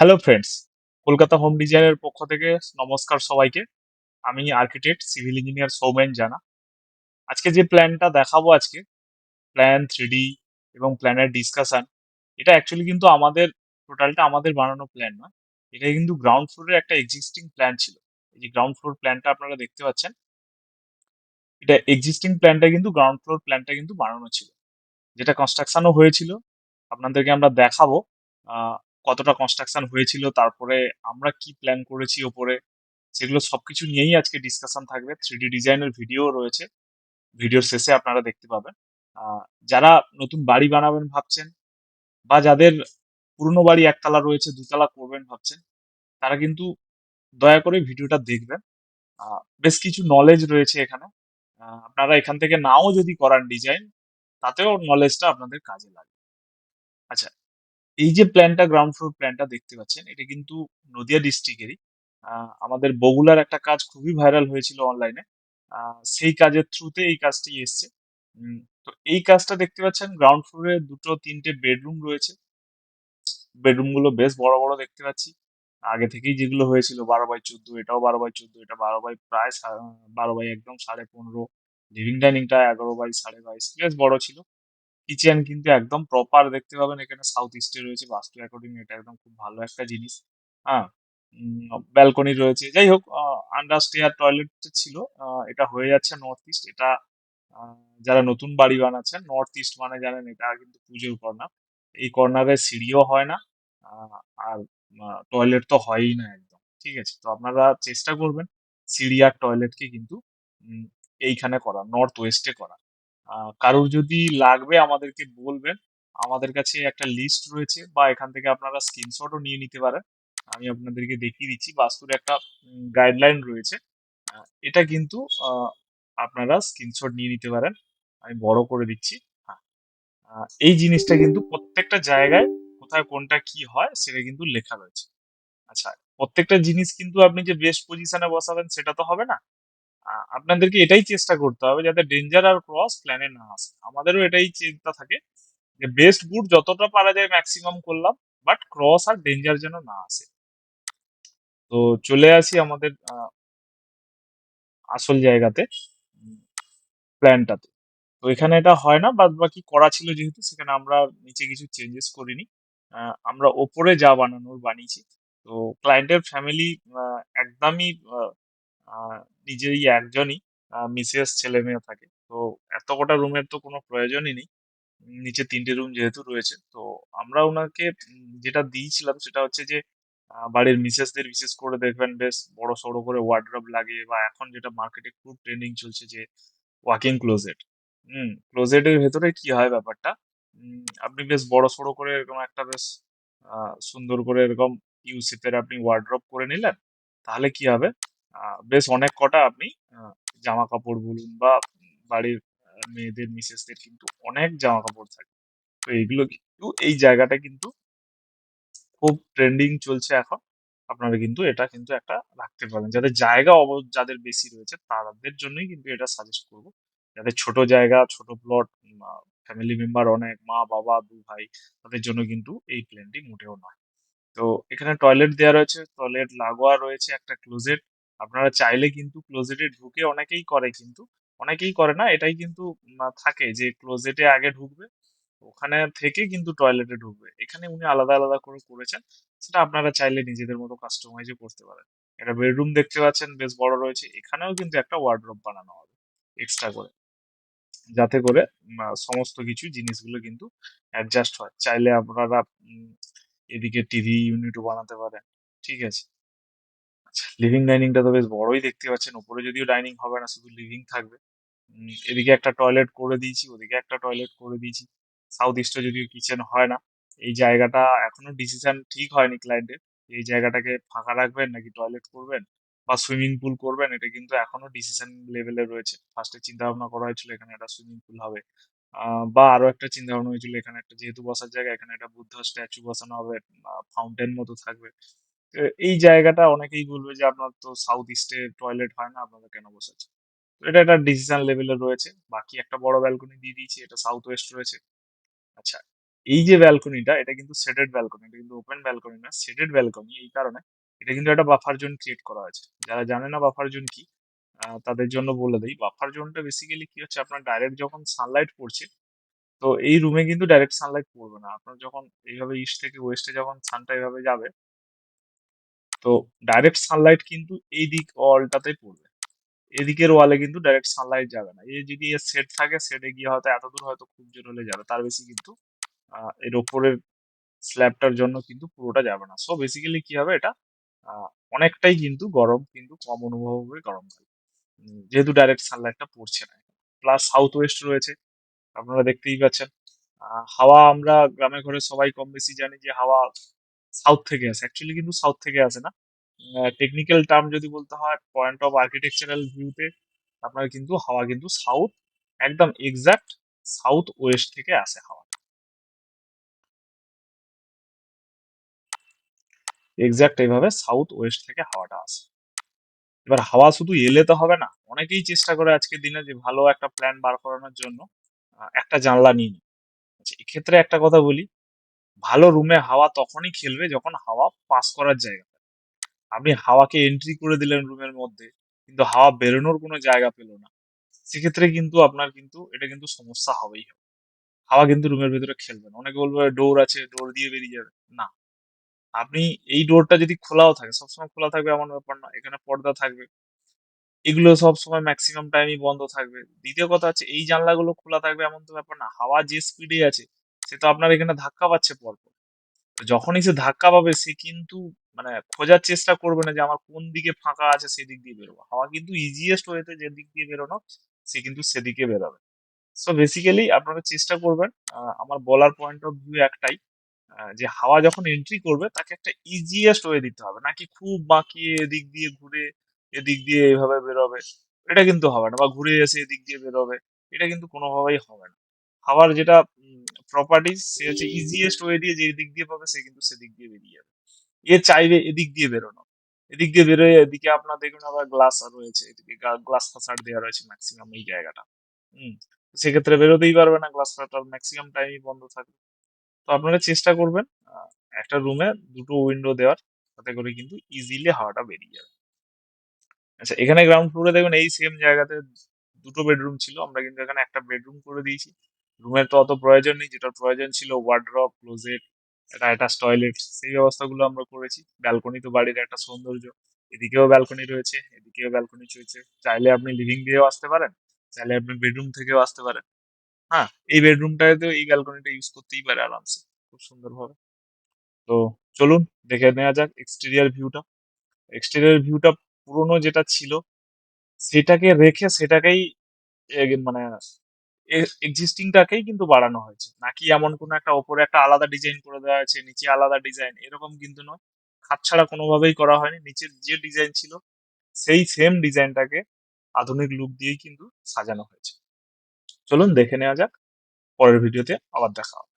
Hello friends Kolkata home ডিজাইনের পক্ষ থেকে নমস্কার সবাইকে। আমি আর্কিটেক্ট সিভিল ইঞ্জিনিয়ার সৌমেন জানা। আজকে যে প্ল্যানটা দেখাবো আজকে প্ল্যান থ্রিডি এবং প্ল্যানের ডিসকাশন এটা অ্যাকচুয়ালি কিন্তু আমাদের টোটালটা আমাদের বানানো প্ল্যান নয়। এটা কিন্তু গ্রাউন্ড ফ্লোরের একটা এক্সিস্টিং প্ল্যান ছিল। এই যে গ্রাউন্ড ফ্লোর প্ল্যানটা আপনারা দেখতে পাচ্ছেন, এটা এক্সিস্টিং প্ল্যানটা কিন্তু গ্রাউন্ড ফ্লোর প্ল্যানটা কিন্তু বানানো ছিল। যেটা কনস্ট্রাকশনও হয়েছিল। আপনাদেরকে আমরা দেখাবো। কতটা কনস্ট্রাকশন হয়েছিল, তারপরে আমরা কি প্ল্যান করেছি ওপরে, সেগুলো সবকিছু নিয়েই আজকে ডিসকাশন থাকবে। থ্রি ডিজাইনের ভিডিও রয়েছে। ভিডিওর শেষে আপনারা দেখতে পাবেন। যারা নতুন বাড়ি বানাবেন ভাবছেন, বা যাদের পুরনো বাড়ি একতলা রয়েছে, দুতলা করবেন ভাবছেন, তারা কিন্তু দয়া করে ভিডিওটা দেখবেন। বেশ কিছু নলেজ রয়েছে এখানে। আপনারা এখান থেকে নাও যদি করান ডিজাইন তাতেও নলেজটা আপনাদের কাজে লাগবে। আচ্ছা এই যে প্ল্যানটা গ্রাউন্ড ফ্লোর প্ল্যানটা দেখতে পাচ্ছেন, এটা কিন্তু নদিয়া ডিস্ট্রিক্টেরই আমাদের বগুলার একটা কাজ খুবই ভাইরাল হয়েছিল অনলাইনে সেই কাজের থ্রুতে এই কাজটি এসছে। তো এই কাজটা দেখতে পাচ্ছেন গ্রাউন্ড ফ্লোরে দুটো, তিনটে বেডরুম রয়েছে। বেডরুমগুলো বেশ বড় বড় দেখতে পাচ্ছি। আগে থেকেই যেগুলো হয়েছিল বারো বাই চোদ্দ, এটাও বারো বাই চোদ্দ, এটা বারো বাই প্রায় বারো বাই একদম সাড়ে পনেরো। লিভিং ডাইনিংটা এগারো বাই সাড়ে বাইশ, বেশ বড় ছিল। কিচেন কিন্তু একদম প্রপার দেখতে পাবেন। এখানে সাউথ ইস্টে রয়েছে বাস্তু অ্যাকর্ডিং এটা একদম খুব ভালো একটা জিনিস। হ্যাঁ ব্যালকনি রয়েছে। যাই হোক আন্ডার স্টেয়ার টয়লেট ছিল। এটা হয়ে যাচ্ছে নর্থ ইস্ট এটা যারা নতুন বাড়ি বানাচ্ছেন নর্থ ইস্ট মানে জানেন, এটা কিন্তু পুজোর কর্নার। এই কর্নারে সিঁড়িও হয় না। আর টয়লেট তো হয়ই না একদম। ঠিক আছে? তো আপনারা চেষ্টা করবেন সিঁড়ি আর টয়লেটকে কিন্তু এইখানে করা নর্থ ওয়েস্টে করা। কারোর যদি লাগবে আমাদেরকে বলবেন। আমাদের কাছে একটা লিস্ট রয়েছে বা এখান থেকে আপনারা স্ক্রিনশটও নিয়ে নিতে পারেন। আমি আপনাদেরকে দেখিয়ে দিচ্ছি। বাস্তুর একটা গাইডলাইন রয়েছে। এটা কিন্তু আপনারা স্ক্রিনশট নিয়ে নিতে পারেন। আমি বড় করে দিচ্ছি। হ্যাঁ। এই জিনিসটা কিন্তু প্রত্যেকটা জায়গায় কোথায় কোনটা কি হয় সেটা কিন্তু লেখা রয়েছে। আচ্ছা প্রত্যেকটা জিনিস কিন্তু আপনি যে বেস্ট পজিশনে বসাবেন সেটা তো হবে না। আপনাদেরকে এটাই চেষ্টা করতে হবে যাতে ডেঞ্জার আর ক্রস প্ল্যানে না আসে। আমাদেরও এটাই চিন্তা থাকে যে বেস্ট গুড যতটা পারা যায় ম্যাক্সিমাম করলাম বাট ক্রস আর ডেঞ্জার যেন না আসে। তো চলে আসি আমাদের আসল জায়গাতে প্ল্যানটাতে তো এখানে এটা হয় না, বাদ বাকি করা ছিল যেহেতু, সেখানে আমরা নিচে কিছু চেঞ্জেস করিনি। আমরা ওপরে যা বানানোর বানিয়েছি। তো ক্লায়েন্টের ফ্যামিলি একদমই নিজেরই একজনই। মিসেস ছেলে মেয়ে থাকে। তো এত কটা রুমের তো কোনো প্রয়োজনই নেই। নিচে তিনটে রুম যেহেতু রয়েছে, তো আমরা ওনাকে যেটা দিয়েছিলাম সেটা হচ্ছে যে বাড়ির মিসেসদের বিশেষ করে দেখবেন বেশ বড় সড়ো করে ওয়ার্ড্রোব লাগে বা এখন যেটা মার্কেটে খুব ট্রেন্ডিং চলছে যে ওয়াকিং ক্লোজেট হুম ক্লোজেটের ভেতরে কি হয় ব্যাপারটা? আপনি বেশ বড় সড়ো করে এরকম একটা বেশ সুন্দর করে এরকম ইউ আপনি ওয়ার্ড্রপ করে নিলেন, তাহলে কি হবে? বেশ অনেক কটা আপনি জামা কাপড় বলুন বা বাড়ির মেয়েদের, মিসেসদের কিন্তু অনেক জামা কাপড় থাকে। তো এইগুলো কিন্তু, এই জায়গাটা কিন্তু খুব ট্রেন্ডিং চলছে এখন। আপনারা কিন্তু এটা কিন্তু একটা রাখতে পারেন যাদের জায়গা যাদের বেশি রয়েছে তাদের জন্যই কিন্তু এটা সাজেস্ট করব। যাদের ছোট জায়গা, ছোট প্লট ফ্যামিলি মেম্বার অনেক, মা, বাবা, দু ভাই, তাদের জন্য কিন্তু এই প্ল্যানটি মোটেও নয়। তো এখানে টয়লেট দেওয়া রয়েছে টয়লেট লাগোয়া রয়েছে একটা ক্লোজেট আপনারা চাইলে কিন্তু ক্লোজেটে ঢুকে অনেকেই করে কিন্তু, অনেকেই করে না, এটাই কিন্তু থাকে যে ক্লোজেটে আগে ঢুকবে, ওখানে থেকে কিন্তু টয়লেটে ঢুকবে। এখানে উনি আলাদা আলাদা করে করেছেন, সেটা আপনারা চাইলে নিজেদের মতো কাস্টমাইজও করতে পারেন। একটা বেডরুম দেখতে পাচ্ছেন, বেশ বড় রয়েছে, এখানেও কিন্তু একটা ওয়ার্ডরোব বানানো হবে এক্সট্রা করে। যাতে করে সমস্ত কিছু, জিনিসগুলো কিন্তু অ্যাডজাস্ট হয়। চাইলে আপনারা এদিকে টিভি ইউনিটও বানাতে পারেন, ঠিক আছে? লিভিং ডাইনিংটা তো বেশ বড়ই দেখতে পাচ্ছেন। উপরে যদিও ডাইনিং হবে না শুধু লিভিং থাকবে। উম, এদিকে একটা টয়লেট করে দিয়েছি ওদিকে একটা টয়লেট করে দিয়েছি। সাউথ ইস্টে যদিও কিচেন হয় না এই জায়গাটা এখনও ডিসিশন ঠিক হয়নি ক্লায়েন্টের এই জায়গাটাকে ফাঁকা রাখবেন নাকি টয়লেট করবেন বা সুইমিং পুল করবেন এটা কিন্তু এখনও ডিসিশন লেভেলে রয়েছে। ফার্স্টে চিন্তা ভাবনা করা হয়েছিল এখানে একটা সুইমিং পুল হবে। আহ, বা আরও একটা চিন্তা ভাবনা হয়েছিল এখানে একটা যেহেতু বসার জায়গা এখানে একটা বুদ্ধ স্ট্যাচু বসানো হবে ফাউন্টেন মতো থাকবে। এই জায়গাটা অনেকেই বলবে যে আপনার তো সাউথ ইস্টে টয়লেট হয় না, আপনারা কেন বসাচ্ছেন তো এটা একটা ডিসিশন লেভেলে রয়েছে। বাকি একটা বড় ব্যালকনি দিয়ে দিয়েছি, এটা সাউথ ওয়েস্ট রয়েছে। আচ্ছা এই যে ব্যালকনিটা এটা কিন্তু শেডেড ব্যালকনি এটা কিন্তু ওপেন ব্যালকনি না শেডেড ব্যালকনি এই কারণে এটা কিন্তু একটা বাফার জোন ক্রিয়েট করা হয়েছে। যারা জানে না বাফার জোন কি তাদের জন্য বলে দিই বাফার জোনটা বেসিক্যালি কি হচ্ছে, আপনার ডাইরেক্ট যখন সানলাইট পড়ছে, তো এই রুমে কিন্তু ডাইরেক্ট সানলাইট পড়বে না। আপনার যখন এইভাবে ইস্ট থেকে ওয়েস্টে যখন সানটা এইভাবে যাবে তো ডাইরেক্ট সানলাইট কিন্তু এই দিক ওয়ালটাতে পড়বে। এদিকের ওয়ালে কিন্তু ডাইরেক্ট সানলাইট যাবে না। এই যদি সেট থাকে সেটে গিয়ে হয়তো এত দূর হয়তো খুব জোর হলে যাবে। তার বেশি কিন্তু এর ওপরের স্ল্যাবটার জন্য কিন্তু পুরোটা যাবে না। সো বেসিক্যালি কি হবে এটা? অনেকটাই কিন্তু গরম, কিন্তু কম অনুভব হবে গরমকাল যেহেতু ডাইরেক্ট সানলাইটটা পড়ছে না। প্লাস সাউথ ওয়েস্ট রয়েছে, আপনারা দেখতেই পাচ্ছেন। হাওয়া আমরা গ্রামে ঘরে সবাই কম বেশি জানি যে হাওয়া সাউথ থেকে আসে অ্যাকচুয়ালি কিন্তু সাউথ থেকে আসে না। টেকনিক্যাল টার্ম যদি বলতে হয় পয়েন্ট অফ আর্কিটেকচারাল ভিউতে আপনার কিন্তু হাওয়া কিন্তু সাউথ একদম এক্সাক্ট সাউথ ওয়েস্ট থেকে আসে হাওয়া। এক্সাক্ট এইভাবে সাউথ ওয়েস্ট থেকে হাওয়াটা আসে। এবার হাওয়া শুধু এলে তো হবে না। অনেকেই চেষ্টা করে আজকের দিনে যে ভালো একটা প্ল্যান বার করানোর জন্য একটা জানলা নিয়ে নিই আচ্ছা এক্ষেত্রে একটা কথা বলি ভালো রুমে হাওয়া তখনই খেলবে যখন হাওয়া পাস করার জায়গা। আপনি হাওয়াকে এন্ট্রি করে দিলেন রুমের মধ্যে, কিন্তু হাওয়া বেরোনোর কোনো জায়গা পেল না। সেক্ষেত্রে কিন্তু আপনার কিন্তু, এটা কিন্তু সমস্যা হবেই হবে। হাওয়া কিন্তু রুমের ভেতরে খেলবে না। অনেকে বলবে, ডোর আছে, ডোর দিয়ে বেরিয়ে যাবে। না। আপনি এই ডোরটা যদি খোলাও থাকে, সবসময় খোলা থাকবে এমন ব্যাপার না, এখানে পর্দা থাকবে। এগুলো সব সময় ম্যাক্সিমাম টাইমই বন্ধ থাকবে। দ্বিতীয় কথা হচ্ছে, এই জানলাগুলো খোলা থাকবে এমন তো ব্যাপার না। হাওয়া যে স্পিডে আছে সে তো আপনার এখানে ধাক্কা পাচ্ছে পরপর। যখনই সে ধাক্কা পাবে, সে কিন্তু মানে খোঁজার চেষ্টা করবে না যে আমার কোন দিকে ফাঁকা আছে সেদিক দিয়ে বেরোবো। হাওয়া কিন্তু ইজিয়েস্ট ওয়েতে যে দিক দিয়ে বেরোনো, সে কিন্তু সেদিকে বেরোবে। সো বেসিক্যালি আপনারা চেষ্টা করবেন আমার বলার পয়েন্ট অফ ভিউ একটাই যে হাওয়া যখন এন্ট্রি করবে, তাকে একটা ইজিয়েস্ট ওয়ে দিতে হবে। নাকি খুব বাঁকিয়ে এদিক দিয়ে ঘুরে এদিক দিয়ে এইভাবে বেরোবে। এটা কিন্তু হবে না বা ঘুরে এসে এদিক দিয়ে বেরোবে। এটা কিন্তু কোনোভাবেই হবে না। হাওয়ার যেটা প্রপার্টিস সে হচ্ছে ইজিয়েস্ট ওয়ে দিয়ে যে দিক দিয়ে পাবে সে কিন্তু সেদিক দিয়ে বেরিয়ে যাবে। এ চাইবে এদিক দিয়ে বেরোনো। এদিক দিয়ে বেরোয় এদিকে আপনার দেখুন আবার গ্লাস রয়েছে এদিকে গ্লাস দেওয়া রয়েছে ম্যাক্সিমাম এই জায়গাটা। হুম সেক্ষেত্রে বেরোতেই পারবে না গ্লাস ফাসাড ম্যাক্সিমাম টাইমই বন্ধ থাকবে। তো আপনারা চেষ্টা করবেন একটা রুমে দুটো উইন্ডো দেওয়ার তাতে করে কিন্তু ইজিলি হাওয়াটা বেরিয়ে যাবে। আচ্ছা এখানে গ্রাউন্ড ফ্লোরে দেখবেন এই সেম জায়গাতে দুটো বেডরুম ছিল আমরা কিন্তু এখানে একটা বেডরুম করে দিয়েছি। রুমের তো অত প্রয়োজন নেই যেটা প্রয়োজন ছিল ওয়ার্ড্রপ ক্লোজেট একটা অ্যাটাচ টয়লেট সেই ব্যবস্থাগুলো আমরা করেছি। ব্যালকনি তো বাড়ির একটা সৌন্দর্য। এদিকেও ব্যালকনি রয়েছে, এদিকেও ব্যালকনি রয়েছে চাইলে আপনি লিভিং দিয়েও আসতে পারেন, চাইলে আপনি বেডরুম থেকেও আসতে পারেন। হ্যাঁ এই বেডরুমটাতে এই ব্যালকনিটা ইউজ করতেই পারে আরামসে, খুব সুন্দরভাবে। তো চলুন, দেখে নেওয়া যাক এক্সটেরিয়ার ভিউটা এক্সটেরিয়ার ভিউটা পুরনো যেটা ছিল, সেটাকে রেখে সেটাকেই মানে এক্সিস্টিংটাকেই কিন্তু বাড়ানো হয়েছে। নাকি এমন কোনো একটা ওপরে একটা আলাদা ডিজাইন করে দেওয়া হয়েছে নিচে আলাদা ডিজাইন এরকম কিন্তু নয়। হাতছাড়া কোনোভাবেই করা হয়নি। নিচের যে ডিজাইন ছিল, সেই সেম ডিজাইনটাকে আধুনিক লুক দিয়েই কিন্তু সাজানো হয়েছে। চলুন দেখে নেওয়া যাক। পরের ভিডিওতে আবার দেখা হবে।